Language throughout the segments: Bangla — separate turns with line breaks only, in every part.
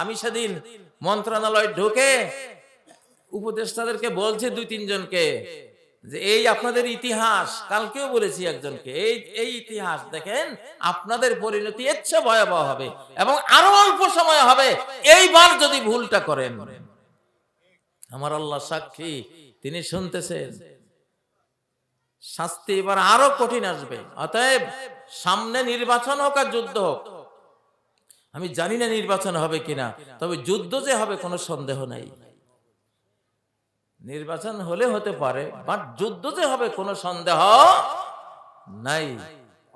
আমি সেদিন মন্ত্রণালয় ঢুকে উপদেষ্টাদেরকে বলছে দুই তিনজনকে যে এই আপনাদের ইতিহাস, কালকেও বলেছি একজনকে, এই এই ইতিহাস দেখেন আপনাদের পরিণতি চেয়ে ভয়াবহ হবে এবং আরও অল্প সময় হবে। এইবার যদি ভুলটা করেন। আমার আল্লাহ সাক্ষী, তিনি শুনতেছেন। শাস্তি এবার আরও কঠিন আসবে। অতএব সামনে নির্বাচন হোক আর যুদ্ধ হোক আমি জানি না নির্বাচন হবে কিনা, তবে যুদ্ধ যে হবে কোনো সন্দেহ নাই। নির্বাচন হলে হতে পারে, বাট যুদ্ধ যে হবে কোনো সন্দেহ নাই।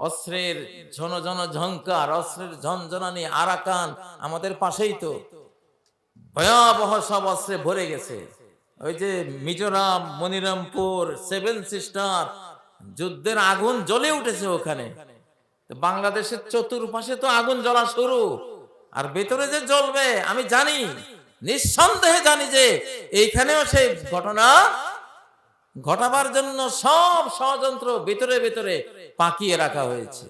অস্ত্রের ঝন ঝন ঝঙ্কার অস্ত্রের ঝনঝনানি, আরাকান আমাদের পাশেই তো। ভয়াবহ সব অস্ত্রে ভরে গেছে। ওই যে মিজোরাম, মনিরামপুর, সেভেন সিস্টার, যুদ্ধের আগুন জ্বলে উঠেছে ওখানে। বাংলাদেশের চতুর্পাশে তো আগুন জ্বলা শুরু। আর ভেতরে যে জ্বলবে, আমি জানি, নিঃসন্দেহে জানি যে এইখানেও সেই ঘটনা ঘটাবার জন্য সব ষড়যন্ত্র ভেতরে ভেতরে পাকিয়ে রাখা হয়েছে।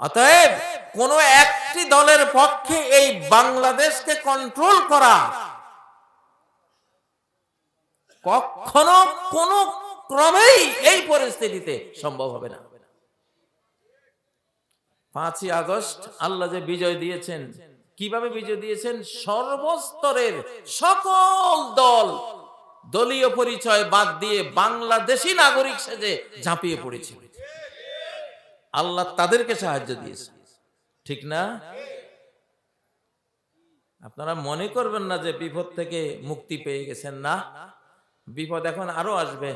অতএব কোন একটি দলের পক্ষে এই বাংলাদেশকে কন্ট্রোল করা কখনো কোন ক্রমেই এই পরিস্থিতিতে সম্ভব হবে না। পাঁচই আগস্ট আল্লাহ যে বিজয় দিয়েছেন, কীভাবে বিজয় দিয়েছেন? সর্বস্তরের সকল দল দলীয় পরিচয় বাদ দিয়ে বাংলাদেশি নাগরিক সেজে ঝাঁপিয়ে পড়েছিল। আল্লাহ তাদেরকে সাহায্য দিয়েছে। ঠিক না? আপনারা মনে করবেন না যে বিপদ থেকে মুক্তি পেয়ে গেছেন না? বিপদ এখন আরও আসবে।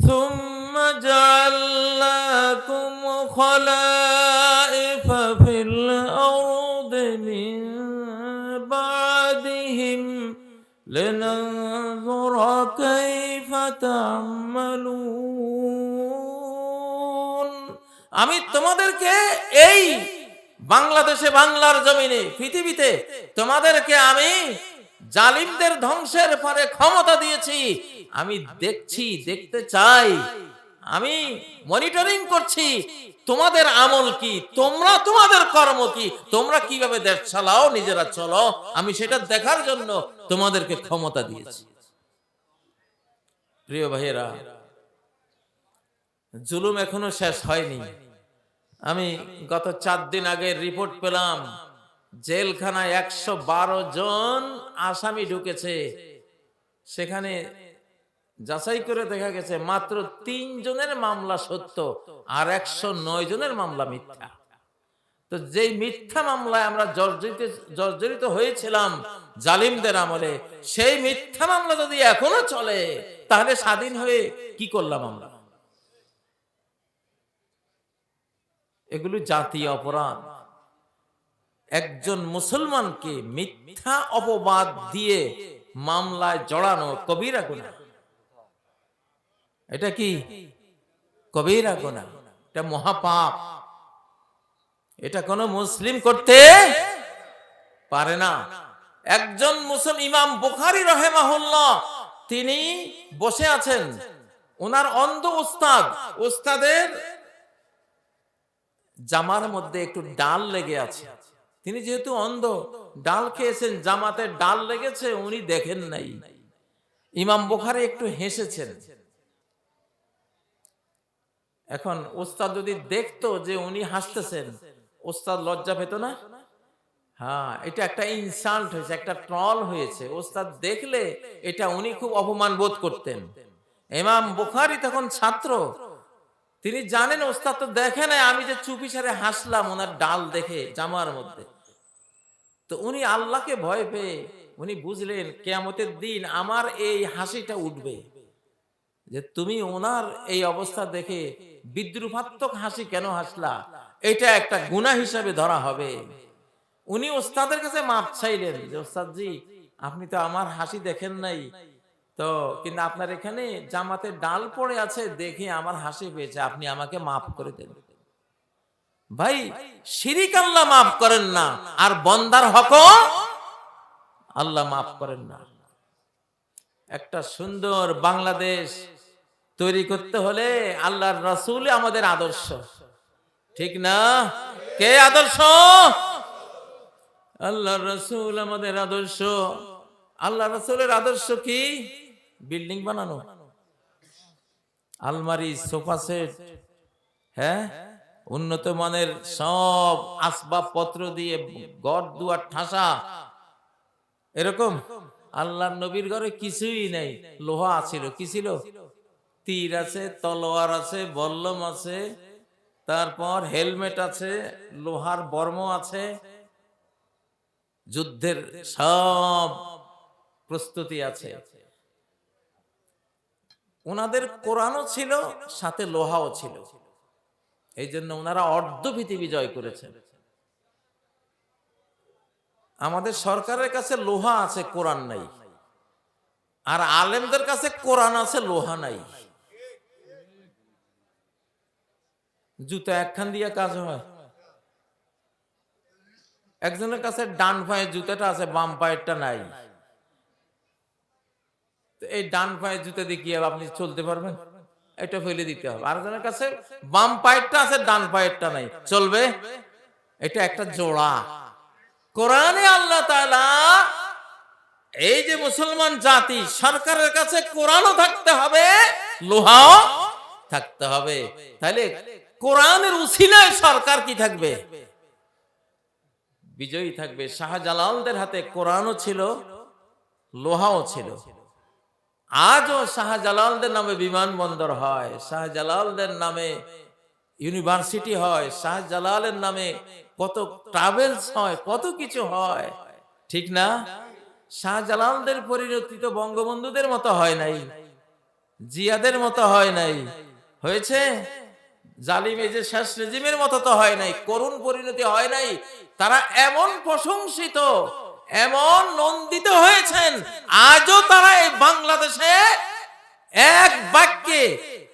ثم جعلناكم خلائف في الأرض من بعدهم لننظر كيف تعملون আমি তোমাদেরকে এই বাংলাদেশে বাংলার জমিনে পৃথিবীতে তোমাদেরকে আমি জালিমদের ধ্বংসের পরে ক্ষমতা দিয়েছি। আমি দেখছি, দেখতে চাই। আমি মনিটরিং করছি। তোমাদের আমল কি? তোমরা তোমাদের কর্ম কি? তোমরা কীভাবে দেশ চালাও, নিজেরা চলো। আমি সেটা দেখার জন্য তোমাদেরকে ক্ষমতা দিয়েছি। প্রিয় ভাইয়েরা, জুলুম এখনও শেষ হয়নি। আমি গত চার দিন আগে রিপোর্ট পেলাম। জেলখানায় একশো বারো জন আসামি ঢুকেছে। সেখানে যাচাই করে দেখা গেছে, মাত্র তিন জনের মামলা সত্য আর একশো নয় জনের মামলা মিথ্যা। তো যেই মিথ্যা মামলায় আমরা জর্জরিত জর্জরিত হয়েছিলাম জালিমদের আমলে, সেই মিথ্যা মামলা যদি এখনও চলে, তাহলে স্বাধীন হয়ে কি করলাম আমরা? এগুলো জাতীয় অপরাধ। একজন মুসলমানকে মিথ্যা অপবাদ দিয়ে মামলায় জড়ানো কবিরা গুণা। এটা কি কবিরা গুণা? এটা মহাপাপ। এটা কোন মুসলিম করতে পারে না। একজন মুসলিম, ইমাম বুখারি রহেমাহুল্লাহ, তিনি বসে আছেন। ওনার অন্ধ উস্তাদ, উস্তাদের জামার মধ্যে একটু ডাল লেগে আছে। তিনি যেহেতু অন্ধ, ডাল খেয়েছেন জামাতে ডাল লেগেছে, উনি দেখেন নাই। ইমাম বুখারি একটু হেসেছেন। এখন ওস্তাদ যদি দেখতো যে উনি হাসতেছেন, ওস্তাদ লজ্জা পেত না? হ্যাঁ এটা একটা ইনসাল্ট হয়েছে, একটা ট্রল হয়েছে। ওস্তাদ দেখলে এটা উনি খুব অপমান বোধ করতেন। ইমাম বুখারি তখন ছাত্র তিনি জানেন, ওস্তাদ তো দেখে নাই, আমি যে চুপি সারে হাসলাম ওনার ডাল দেখে জামার মধ্যে। তো উনি আল্লাহকে ভয় পেয়ে উনি বুঝলেন, কেয়ামতের দিন আমার এই হাসিটা উঠবে যে তুমি ওনার এই অবস্থা দেখে বিদ্রুপাত্মক হাসি কেন হাসলা? এটা একটা গুণা হিসাবে ধরা হবে। উনি ওস্তাদের কাছে মাপ চাইলেন যে, ওস্তাদজি, আপনি তো আমার হাসি দেখেন নাই তো কিন্তু আপনার এখানে জামাতে ডাল পড়ে আছে দেখে আমার হাসি পেয়েছে। আপনি আমাকে মাফ করে দেন। ভাই, শিরিক আল্লাহ মাফ করেন না, আর বন্দার হক আল্লাহ মাফ করেন না। একটা সুন্দর বাংলাদেশ তৈরি করতে হলে আল্লাহর রসুল আমাদের আদর্শ। ঠিক না? কে আদর্শ? আল্লাহ রসুল আমাদের আদর্শ। আল্লাহ রসুলের আদর্শ কি? বিল্ডিং বানানো? আলমারি, সোফা সেট হ্যাঁ? উন্নত মানের সব আসবাবপত্র দিয়ে গড় দুয়ার, ঠাসা। এরকম? আল্লাহর নবীর ঘরে কিছুই নেই। লোহা আছিল কি ছিল? তীর আছে, তলোয়ার আছে, বল্লম আছে, তারপর হেলমেট আছে, লোহার বর্ম আছে। যুদ্ধের সব প্রস্তুতি আছে। ওনাদের কোরআনও ছিল, সাথে লোহাও ছিল। এই জন্য ওনারা অর্ধ পৃথিবী জয় করেছেন। আমাদের সরকারের কাছে লোহা আছে, কোরআন নাই। আর আলেমদের কাছে কোরআন আছে, লোহা নাই। জুতা একখান দিয়ে কাজ হয়। একজনের কাছে ডান পায়ের জুতাটা আছে, বাম পায়েরটা নাই। এই ডান পায়ে জুতা দিয়ে কি? আপনি চলতে পারবেন? এটা ফেলে দিতে হবে। আরেকজনের কাছে বাম পায়েরটা আছে, ডান পায়েরটা নাই। চলবে? এটা একটা জোড়া। কোরআনে আল্লাহ তাআলা এই যে মুসলমান জাতি, সরকারের কাছে কোরআনও থাকতে হবে, লোহাও থাকতে হবে। তাহলে কোরআনের উসিলায় সরকার কি থাকবে? বিজয়ী থাকবে। শাহজালালদের হাতে কোরআনও ছিল, লোহাও ছিল। আজও শাহজালালদের নামে বিমানবন্দর হয়, শাহজালালদের নামে ইউনিভার্সিটি হয়, শাহজালালের নামে কত ট্রাভেলস হয়, কত কিছু হয়। ঠিক না? শাহজালালদের পরিণতি তো বঙ্গবন্ধুদের মতো হয় নাই, জিয়াদের মতো হয় নাই। হয়েছে? জালিম এই যে শেষ রেজিমের মতো তো হয় নাই, করুণ পরিণতি হয় নাই, তারা এমন প্রশংসিত এমন নন্দিত হয়েছেন আজও তারা এই বাংলাদেশে এক বাক্যে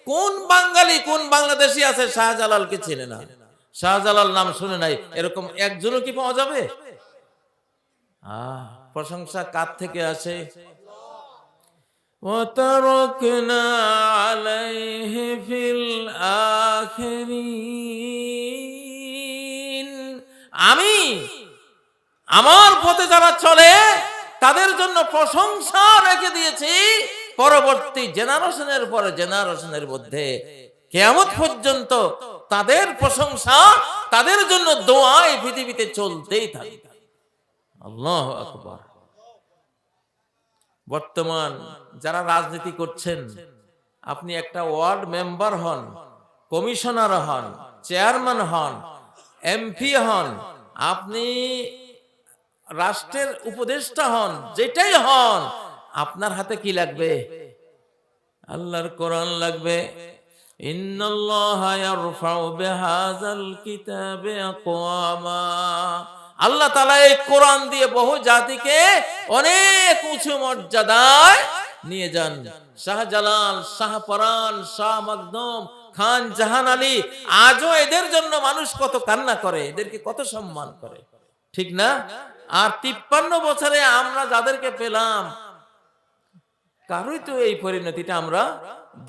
কোন বাঙালি কোন বাংলাদেশি আছে শাহজালালকে চেনে না শাহজালাল নাম শুনে নাই এরকম একজনও কি পাওয়া যাবে আহ প্রশংসা কার থেকে আসে وتركنا عليه في الآخرين আমি আমার পথে যারা চলে, তাদের জন্য প্রশংসা রেখে দিয়েছি পরবর্তী জেনারেশনের পরে জেনারেশনের মধ্যে। কেয়ামত পর্যন্ত তাদের প্রশংসা, তাদের জন্য দোয়া এই পৃথিবীতে চলতেই থাকবে। আল্লাহ আকবার। বর্তমান যারা রাজনীতি করছেন, আপনি একটা ওয়ার্ড মেম্বার হন, কমিশনার হন, চেয়ারম্যান হন, এমপি হন, আপনি রাষ্ট্রের উপদেষ্টা হন, যেটাই হন, আপনার হাতে কি লাগবে? আল্লাহর কোরআন লাগবে। আল্লাহ তালা এই কোরআন দিয়ে বহু জাতিকে অনেক উঁচু মর্যাদায় নিয়ে যান। শাহজালাল, শাহপরান, শাহ মখদুম খান জাহান আলী, আজও এদের জন্য মানুষ কত কান্না করে, এদেরকে কত সম্মান করে। ঠিক না? আর তিপ্পান্ন বছরে আমরা যাদেরকে পেলাম, কারোই তো এই পরিণতিটা আমরা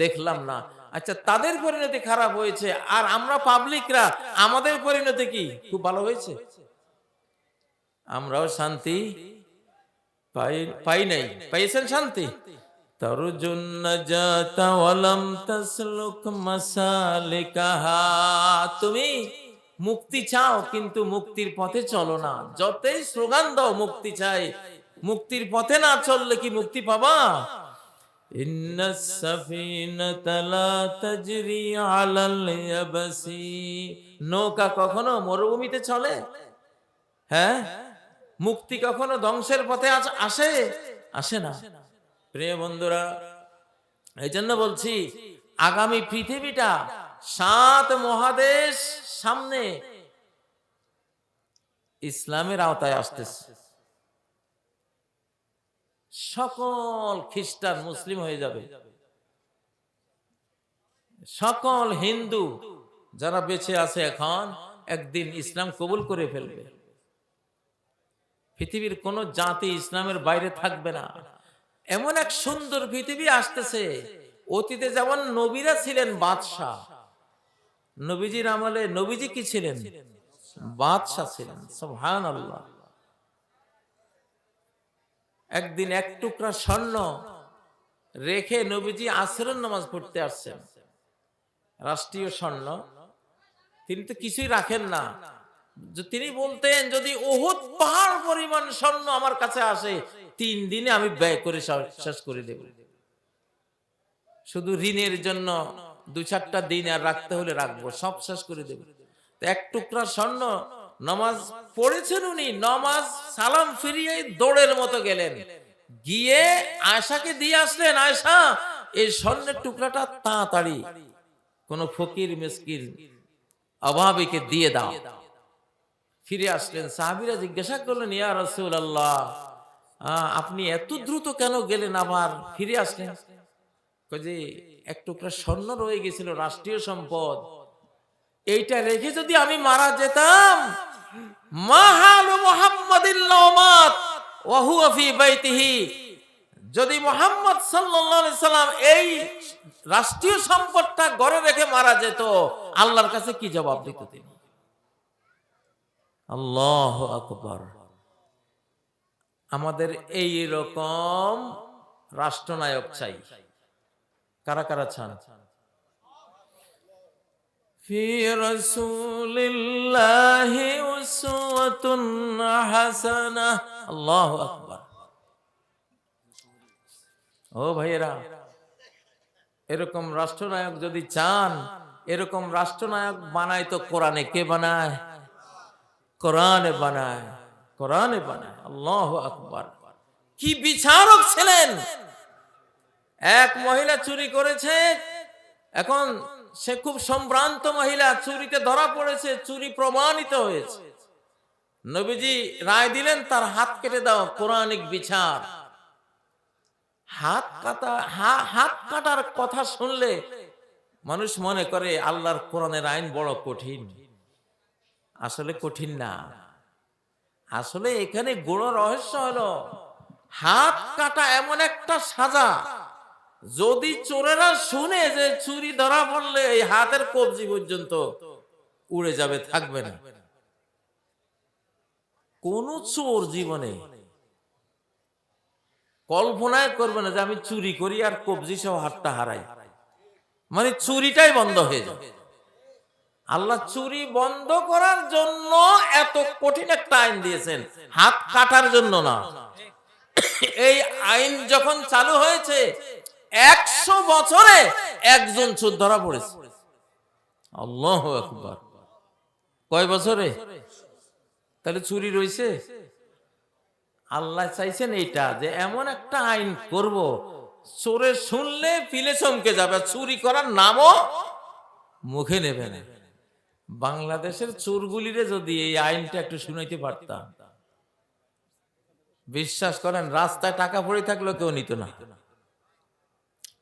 দেখলাম না। আচ্ছা তাদের পরিণতি খারাপ হয়েছে, আর আমরা পাবলিকরা আমাদের পরিণতি কি? খুব ভালো হয়েছে? আমরাও শান্তি পাই পাই নাই। পাইছেন শান্তি? তরজুন তুমি? মুক্তি চাও, কিন্তু মুক্তির পথে চলো না। যতই স্লোগান দাও, মুক্তি চাই। মুক্তির পথে না চললে কি মুক্তি পাবা? ইন্নাস সাফিনাতা লা তাজরি আলাল ইয়াবসি। নৌকা কখনো মরুভূমিতে চলে? হ্যাঁ? মুক্তি কখনো ধ্বংসের পথে আসে? আসে না। প্রিয় বন্ধুরা এই জন্য বলছি, আগামী পৃথিবীটা সাত মহাদেশ সামনে। ইসলামের আওতায় আসতেছে। সকল খ্রিস্টান মুসলিম হয়ে যাবে। সকল হিন্দু যারা বেঁচে আছে এখন, একদিন ইসলাম কবুল করে ফেলবে। পৃথিবীর কোন জাতি ইসলামের বাইরে থাকবে না। এমন এক সুন্দর পৃথিবী আসতেছে। অতীতে যেমন নবীরা ছিলেন বাদশাহ নবীজির আমলে নবীজি কি ছিলেন? বাদশাহ ছিলেন সুবহান আল্লাহ একদিন এক টুকরা স্বর্ণ রেখে নবীজি আসরের নামাজ পড়তে আসছেন। রাষ্ট্রীয় স্বর্ণ। তিনি তো কিছুই রাখেন না। তিনি বলতেন, যদি ওহুদ পাহাড় পরিমাণ স্বর্ণ আমার কাছে আসে, তিন দিনে আমি ব্যয় করে শেষ করে দেব। শুধু ঋণের জন্য দু চারটা দিন আর রাখতে হলে রাখব, সব শেষ করে দেব। এক টুকরা স্বর্ণ, নামাজ পড়েছেন উনি, নামাজ সালাম ফিরিয়ে দৌড়ের মতো গেলেন। গিয়ে আয়সাকে দিয়ে আসলেন আয়সা এই স্বর্ণের টুকরাটা তাড়াতাড়ি কোন ফকির মিসকির অভাবীকে দিয়ে দাও। ফিরে আসলেন, সাহাবিরা জিজ্ঞাসা করলেন, ইয়া রসুল আল্লাহ আপনি এত দ্রুত কেন গেলেন আবার? ফিরে আসলেন। যে, এক টুকরা স্বর্ণ রয়ে গেছিল, রাষ্ট্রীয় সম্পদ। এইটা রেখে যদি আমি মারা যেতাম, মাহালু মুহাম্মাদিল্লাহমাত ওয়া হুয়া ফি বাইতিহি। যদি মোহাম্মদ সাল্লাম এই রাষ্ট্রীয় সম্পদটা ঘরে রেখে মারা যেত, আল্লাহর কাছে কি জবাব দিত তিনি? আল্লাহ আকবার। আমাদের এই রকম রাষ্ট্রনায়ক চাই। কারা কারা চান في رسول الله أسوة حسنة الله أكبر ও ভাইয়েরা এরকম রাষ্ট্রনায়ক যদি চান এরকম রাষ্ট্রনায়ক বানায় তো কোরআনে কে বানায় কোরআনে বানায় কোরআনে বানায় আল্লাহ আকবার কি বিচারক ছিলেন এক মহিলা চুরি করেছে, এখন সে খুব সম্ভ্রান্ত মহিলা, চুরিতে ধরা পড়েছে, চুরি প্রমাণিত হয়েছে। নবীজি রায় দিলেন, তার হাত কেটে দাও কোরআনিক বিচার। হাত কাটা হাত কাটার কথা শুনলে মানুষ মনে করে, আল্লাহর কোরআনের আইন বড় কঠিন। আসলে কঠিন না। আসলে এখানে গুণ রহস্য হলো, হাত কাটা এমন একটা সাজা যদি চোরেরা শুনে যে চুরি ধরা পড়লে এই হাতের কবজি পর্যন্ত উড়ে যাবে, থাকবে না। কোন চোর জীবনে কল্পনায় করবে না যে আমি চুরি করি আর কবজি সহ হাতটা হারাই। মানে চুরিটাই বন্ধ হয়ে যাবে। আল্লাহ চুরি বন্ধ করার জন্য এত কঠিন একটা আইন দিয়েছেন, হাত কাটার জন্য না। এই আইন যখন চালু হয়েছে একশো বছরে একজন চোর ধরা পড়েছে। আল্লাহ আকবার। কয় বছরে? তাহলে চুরি রয়েছে? আল্লাহ চাইছেন এইটা যে এমন একটা আইন করব, চোরে শুনলে পিলে চমকে যাবে চুরি করার নামও মুখে নেবে না। বাংলাদেশের চোরগুলিরে যদি এই আইনটা একটু শুনাইতে পারতাম। বিশ্বাস করেন, রাস্তায় টাকা পড়ে থাকলেও কেউ নিত না।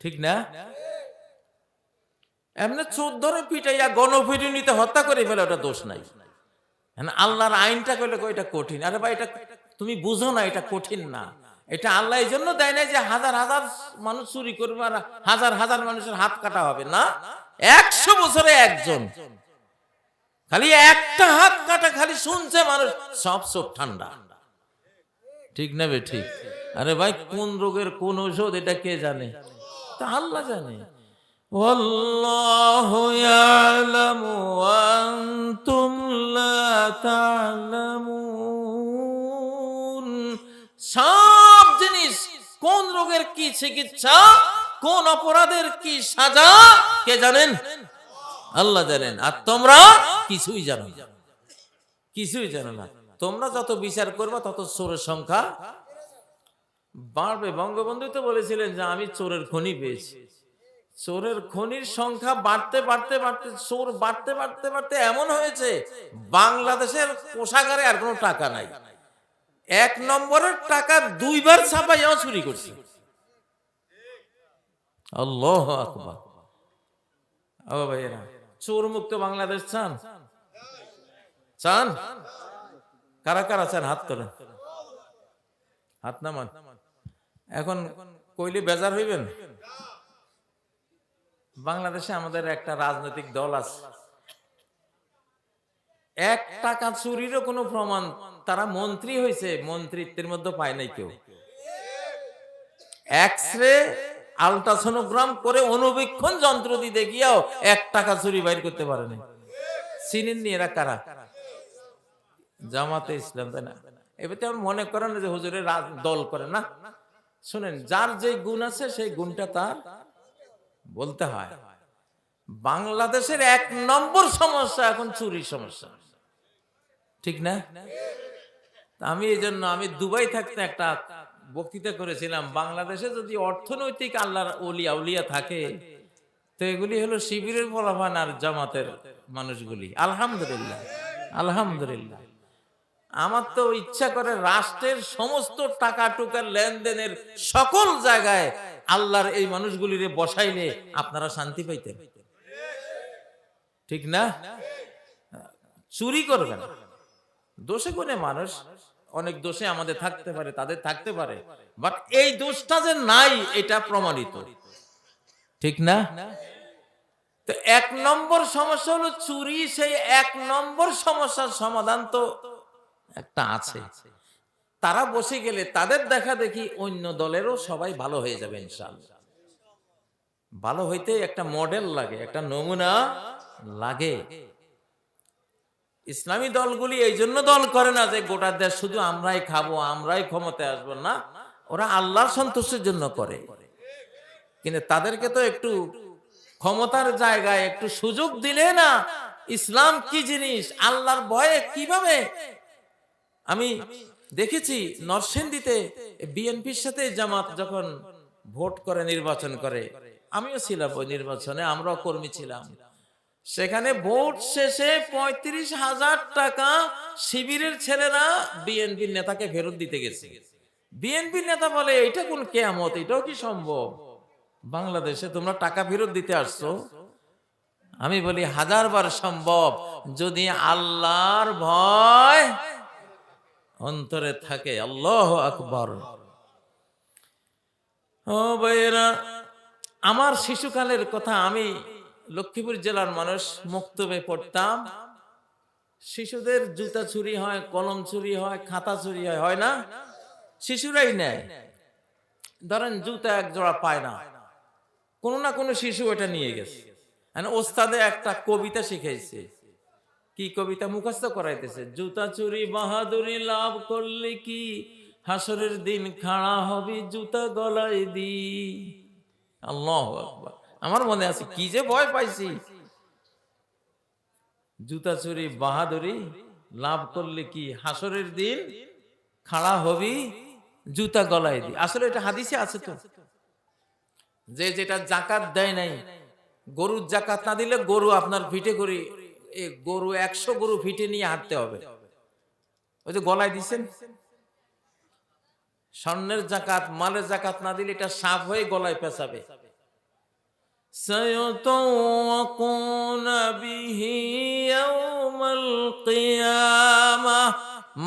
ঠিক না? এমনি চোর ধরে পিটাইয়া গণপিটুনিতে হত্যা করে ফেলে ওটা দোষ নাই। হ্যাঁ, আল্লাহর আইনটা করলে এটা কঠিন। আরে ভাই এটা তুমি বুঝো না এটা কঠিন না। এটা আল্লাহ এই জন্য দেয় না যে হাজার হাজার মানুষ চুরি করবে আর হাজার হাজার মানুষের হাত কাটা হবে না। একশো বছরে একজন। খালি একটা হাত কাটা খালি শুনছে মানুষ সব সব ঠান্ডা। ঠিক না বে ঠিক? আরে ভাই কোন রোগের কোন ঔষধ এটা কে জানে? তা আল্লাহ জানে والله يعلم وأنتم لا تعلمون সব জিনিস কোন রোগের কি চিকিৎসা কোন অপরাধের কি সাজা কে জানেন আল্লাহ জানেন আর তোমরা কিছুই জানো না কিছুই জানো না তোমরা যত বিচার করবা তত চোরের সংখ্যা বাড়বে বঙ্গবন্ধু তো বলেছিলেন যে আমি চোরের খনি পেয়েছি। চোরের খনির সংখ্যা বাড়তে বাড়তে বাড়তে, চোর বাড়তে বাড়তে বাড়তে এমন হয়েছে, বাংলাদেশের কোষাগারে আর কোনো টাকা নাই। এক নম্বরের টাকা দুইবার ছাপাই ছাপাইয়াও চুরি করছে। চোর মুক্ত বাংলাদেশ চান? চান? কারা কারা চান? হাত তোলেন। হাত নামান। এখন কইলে বেজার হইবেন? বাংলাদেশে আমাদের একটা রাজনৈতিক দল আছে। এক টাকা চুরিরও কোনো প্রমাণ, তারা মন্ত্রী হয়েছে মন্ত্রিত্বের মধ্যে পায় নাই কেউ। এক্স আলট্রাসোনোগ্রাম করে অনুবীক্ষণ যন্ত্র দিয়ে দেখিয়াও এক টাকা চুরি বাইর করতে পারে না চিনেননি এরা কারা? জামাতে ইসলাম, তাই না? এবার তেমন মনে করেন যে হুজুরের দল করে না? শুনেন, যার যে গুণ আছে সেই গুণটা তার বলতে হয়। বাংলাদেশের এক নম্বর সমস্যা এখন চুরির সমস্যা। ঠিক না? আমি এই জন্য আমি দুবাই থাকতে একটা বক্তৃতা করেছিলাম, বাংলাদেশে যদি অর্থনৈতিক আল্লাহর ওলিয়া উলিয়া থাকে, তো এগুলি হলো শিবিরের ফলাফান আর জামাতের মানুষগুলি। আলহামদুলিল্লাহ আলহামদুলিল্লাহ। আমার তো ইচ্ছা করে রাষ্ট্রের সমস্ত টাকা টুকার লেনদেনের সকল জায়গায় আল্লাহর এই মানুষগুলিরে বসাইলে আপনারা শান্তি পাইতেন। ঠিক না? চুরি করবেন। দোষে কোনে মানুষ, অনেক দোষে আমাদের থাকতে পারে, তাদের থাকতে পারে। বাট এই দোষটা যে নাই, এটা প্রমাণিত। ঠিক না? তো এক নম্বর সমস্যা হলো চুরি, সেই এক নম্বর সমস্যার সমাধান তো একটা আছে। তারা বসে গেলে তাদের দেখা দেখি অন্য দলেরও সবাই ভালো হয়ে যাবে ইনশাআল্লাহ। ভালো হইতে একটা মডেল লাগে, একটা নমুনা লাগে। ইসলামী দলগুলি এই জন্য দল করে না যে গোটা দেশ শুধু আমরাই খাব, আমরাই ক্ষমতায় আসব, না। ওরা আল্লাহর সন্তোষের জন্য করে। কিন্তু তাদেরকে তো একটু ক্ষমতার জায়গায় একটু সুযোগ দিলে না ইসলাম কি জিনিস, আল্লাহর ভয়ে কীভাবে আমি দেখেছি নরসিংদীতে বিএনপির সাথে জামাত যখন ভোট করে, নির্বাচন করে, আমিও ছিলাম ওই নির্বাচনে, আমরাও কর্মী ছিলাম। সেখানে ভোট শেষে পঁয়ত্রিশ হাজার টাকা শিবিরের ছেলেরা বিএনপির নেতাকে ফেরত দিতে গেছে। বিএনপির নেতা বলে এটা কোন কেয়ামত? এটাও কি সম্ভব? বাংলাদেশে তোমরা টাকা ফেরত দিতে আসছো? আমি বলি হাজারবার সম্ভব। যদি আল্লাহর ভয় অন্তরে থাকে, আল্লাহ আকবর। ও ভাইয়েরা, আমার শিশুকালের কথা আমি লক্ষ্মীপুর জেলার মানুষ মুক্তবে পড়তাম। শিশুদের জুতা চুরি হয়, কলম চুরি হয়, খাতা চুরি হয় হয় না? শিশুরাই নেয়। ধরেন জুতা এক জোড়া পায় না। কোনো না কোনো শিশু এটা নিয়ে গেছে। মানে ওস্তাদে একটা কবিতা শিখাইছে। কি কবিতা মুখস্থ করাইতেছে? জুতা চুরি বাহাদুরি লাভ করলে কি? হাসরের দিন খাড়া হবে জুতা গলায় দি। আল্লাহ আমার মনে আছে, কি যে ভয় পাইছি। জুতা চুরি বাহাদুরি লাভ করলে কি? হাসরের দিন খাড়া হবি জুতা গলায় দি। আসলে এটা হাদিসে আছে তো। যে যেটা জাকাত দেয় নাই, গরুর জাকাত না দিলে গরু আপনার ফিটে করে এ গরু একশো গরু ফিটে নিয়ে হাঁটতে হবে। ওই যে গলায় দিচ্ছেন স্বর্ণের জাকাত, মালের জাকাত না দিলে এটা সাপ হয়ে গলায় পেঁচাবে।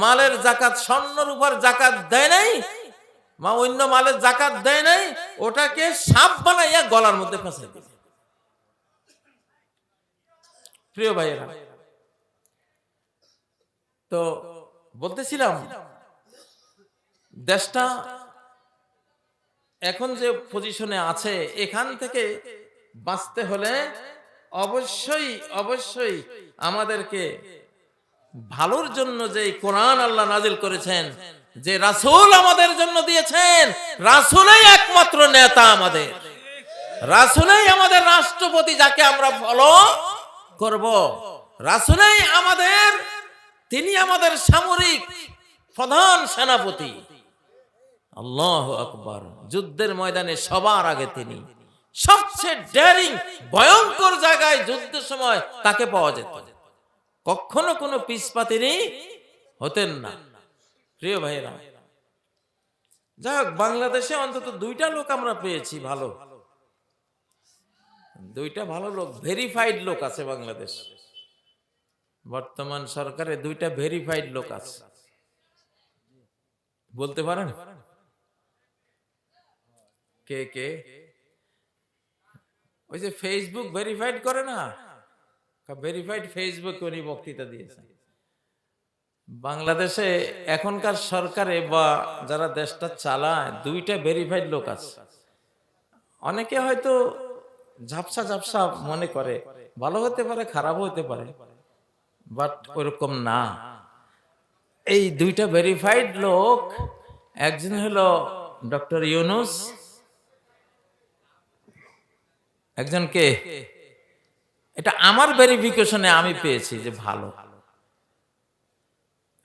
মালের জাকাত, স্বর্ণর উপর জাকাত দেয় নাই? মা, অন্য মালের জাকাত দেয় নাই? ওটাকে সাপ বানাইয়া গলার মধ্যে ফেঁসাই দিবে প্রিয় ভাইয়েরা, তো বলতেছিলাম, দেশটা এখন যে পজিশনে আছে, এখান থেকে বাঁচতে হলে অবশ্যই অবশ্যই আমাদেরকে ভালোর জন্য যে কোরআন আল্লাহ নাজিল করেছেন, যে রাসূল আমাদের জন্য দিয়েছেন, রাসূলই একমাত্র নেতা আমাদের। রাসূলই আমাদের রাষ্ট্রপতি যাকে আমরা ফলো করব। রাসূলই আমাদের, তিনি আমাদের সামরিক প্রধান সেনাপতি। আল্লাহ আকবার। যুদ্ধের ময়দানে সবার আগে তিনি। সবচেয়ে ড্যারিং ভয়ঙ্কর জায়গায় যুদ্ধের সময় তাকে পাওয়া যেত। কখনো কোনো পিসপা তিনি হতেন না। প্রিয় ভাইরা যাই হোক বাংলাদেশে অন্তত দুইটা লোক আমরা পেয়েছি ভালো। দুইটা ভালো লোক ভেরিফাইড লোক আছে বাংলাদেশ। বর্তমান সরকারে দুইটা ভেরিফাইড লোক আছে। বলতে পারেন? কে কে? ওই যে ফেসবুক ভেরিফাইড করে না? ভেরিফাইড ফেসবুক উনি বক্তৃতা দিয়েছেন। বাংলাদেশে এখনকার সরকারে বা যারা দেশটা চালায়, দুইটা ভেরিফাইড লোক আছে। অনেকে হয়তো ঝাপসা ঝাপসা মনে করে, ভালো হতে পারে, খারাপও হতে পারে বাট ওরকম না। এই দুইটা ভেরিফাইড লোক, একজন হলো ডক্টর ইউনুস, একজন কে? এটা আমার ভেরিফিকেশনে আমি পেয়েছি যে ভালো।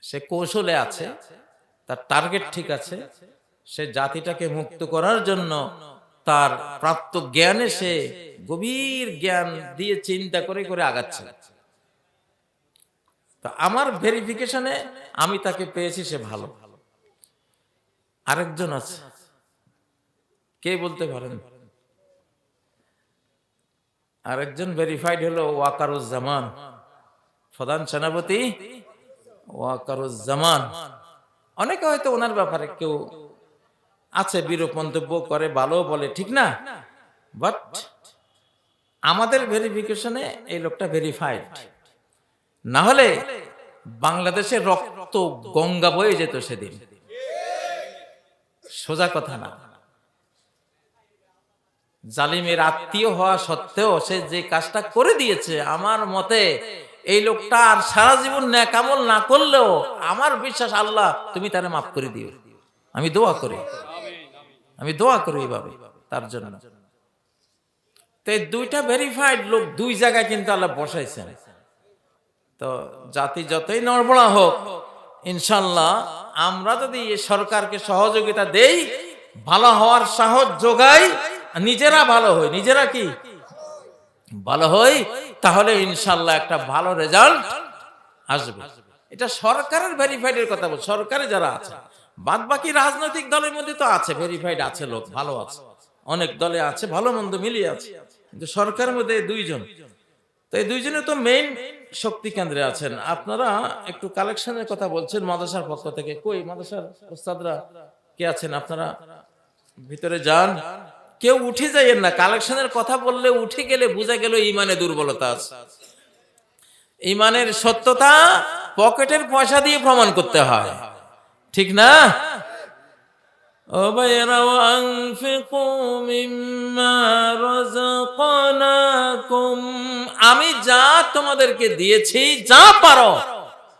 সে কৌশলে আছে, তার টার্গেট ঠিক আছে, সে জাতিটাকে মুক্ত করার জন্য তার প্রাপ্ত জ্ঞানে সে গভীর জ্ঞান দিয়ে চিন্তা করে করে আগাচ্ছে। তো আমার ভেরিফিকেশনে আমি তাকে পেয়েছি, সে ভালো। আরেকজন আছে। কে বলতে পারেন? আরেকজন ভেরিফাইড হলো ওয়াকারুজ্জামান। প্রধান সেনাপতি ওয়াকারুজ্জামান। অনেকে হয়তো ওনার ব্যাপারে কেউ আছে, বিরূপ মন্তব্য করে ভালো বলে, ঠিক না? বাট আমাদের ভেরিফিকেশনে এই লোকটা ভেরিফাইড না হলে বাংলাদেশের রক্ত গঙ্গা বয়ে যেত সেদিন। সোজা কথা না। জালিমের আত্মীয় হওয়া সত্ত্বেও সে যে কাজটা করে দিয়েছে, আমার মতে এই লোকটা আর সারা জীবন ন্যাকামল না করলেও আমার বিশ্বাস, আল্লাহ, তুমি তারে মাফ করে দিও। আমি দোয়া করি। আমি দোয়া করি এইভাবে তার জন্য। তো এই দুইটা ভেরিফাইড লোক দুই জায়গায় কিন্তু আল্লাহ বসাইছেন। তো জাতি যতই নড়বড়া হোক, ইনশাল্লাহ আমরা যদি সরকারকে সহযোগিতা দেই, ভালো হওয়ার সাহস যোগাই নিজেরা ভালো হই। নিজেরা কি? ভালো হই, তাহলে ইনশাল্লাহ একটা ভালো রেজাল্ট আসবে। এটা সরকারের ভেরিফাইডের কথা বল, সরকারে যারা আছে বাদ বাকি রাজনৈতিক দলের মধ্যে তো আছে ভেরিফাইড আছে লোক, ভালো আছে। অনেক দলে আছে, ভালো মন্দ মিলিয়ে আছে। কিন্তু সরকারের মধ্যে দুইজন। তো এই দুইজনে তো মেইন শক্তি কেন্দ্রে আছেন। আপনারা একটু কালেকশনের কথা বলছেন মাদ্রাসার পক্ষ থেকে। কই মাদ্রাসার ওস্তাদরা কে আছেন? আপনারা ভিতরে যান। কেউ উঠে যাইয়েন না। কালেকশনের কথা বললে উঠে গেলে বোঝা গেল ইমানে দুর্বলতা আছে। ইমানের সত্যতা পকেটের পয়সা দিয়ে প্রমাণ করতে হয়। ঠিক না? আনফিকু মিম্মা রাযাকনাকুম। আমি যা তোমাদেরকে দিয়েছি, যা পারো,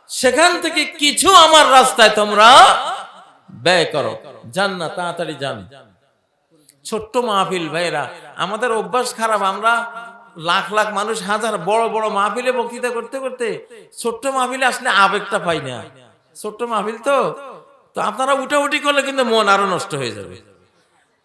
সেখান থেকে কিছু আমার রাস্তায় তোমরা ব্যয় করো। যান না তাড়াতাড়ি যান। ছোট্ট মাহফিল ভাইরা আমাদের অভ্যাস খারাপ, আমরা লাখ লাখ মানুষ, হাজার বড় বড় মাহফিলে বক্তৃতা করতে করতে ছোট্ট মাহফিলে আসলে আবেগটা পাই না। ছোট্ট মাহফিল তো তো আপনারা উঠাউটি করলে কিন্তু মন আরও নষ্ট হয়ে যাবে।